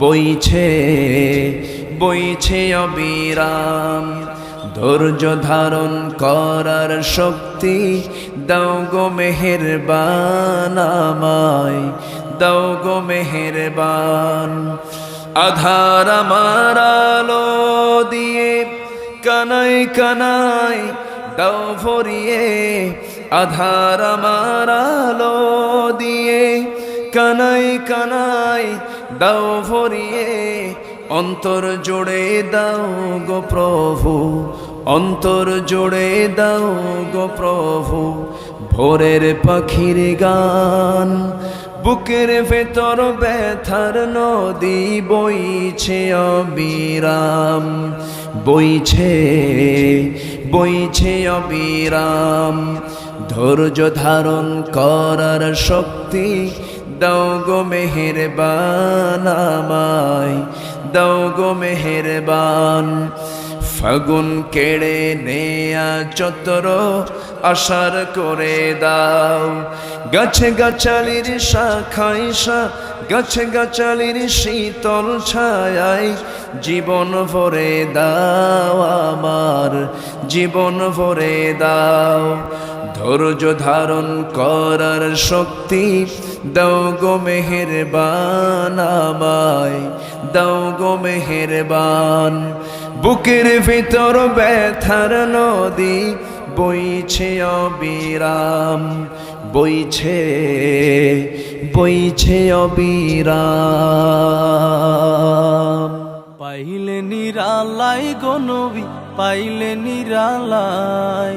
বইছে বইছে অবিরাম। ধৈর্য ধারণ করার শক্তি দাও গো মেহেরবান আমায়, দাও গো মেহেরবান। আধার আমার আলো দিয়ে কানাই কানাই দাও ভরিয়ে, আধার আমার আলো দিয়ে কানাই কানাই দাও ভরিয়ে, অন্তর জোড়ে দাও গো প্রভু, অন্তর জোড়ে দাও গো প্রভু, ভোরের পাখির গান। বুকের ভেতর ব্যথার নদী বইছে অবিরাম, বইছে বইছে অবিরাম। ধৈর্য ধারণ করার শক্তি দাও গো মেহেরবান আমায়, দাও গো মেহেরবান। ফাগুন কেড়ে নেয়া চতর আশার করে দাও। গাছে গাছালির শাখাই শা, গাছে গাছালির শীতল ছায়াই জীবন ভরে দাও আমার, জীবন ভরে দাও। ধৈর্য ধারণ করার শক্তি দাও গো মেহেরবান আমায়, দাও গো মেহেরবান। বুকের ভিতর ব্যথার নদী, বইছে অবিরাম, বইছে বইছে অবিরাম। পাইলে নিরালাই গনবি পাইলে নিরালাই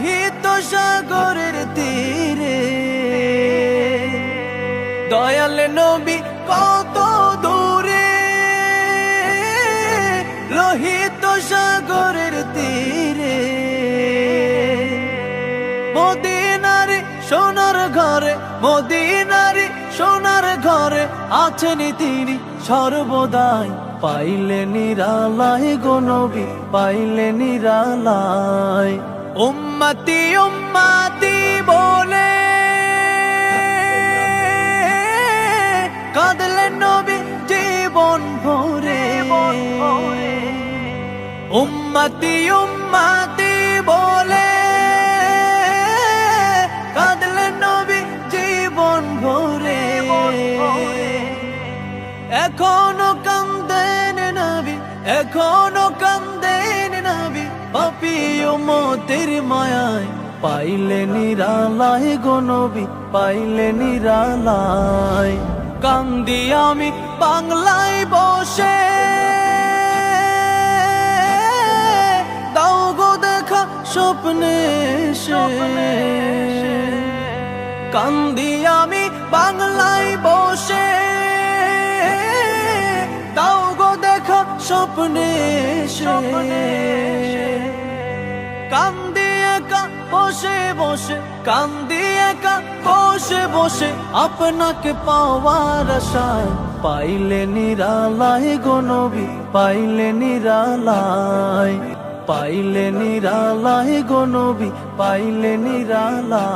লোহিত সাগরের তীরে। দয়াল নবী কত দূরে। লোহিত সাগরের তীরে। মদিনারে সোনার ঘরে, মদিনারে সোনার ঘরে আছেন তিনি সর্বদাই। পাইলে নিরালাই গনবি পাইলে নিরালাই উম্মতি উম্মতি বলে। কাঁদলেন নবী জীবন ভরে। উম্মতি উম্মতি বলে। কাঁদলেন নবী জীবন ভরে। এখনও কান্দেন নবী, এখনও মতের মায়ায় পাইলে নিরালাই গো নবী, পাইলে নিরালাই কান্দি আমি বাংলায় বসে। দাও গো দেখা স্বপ্নে কান্দি আমি বাংলায় বসে। দাও গো দেখা স্বপ্নে স্বপ্নে বসে বসে, কান্দি একা, বসে বসে, আপনাকে পাওয়ার আশায়। পাইলে নিরালাই গনবি নবী, পাইলে নিরালাই পাইলে নিরালাই গনবি পাইলে নিরালাই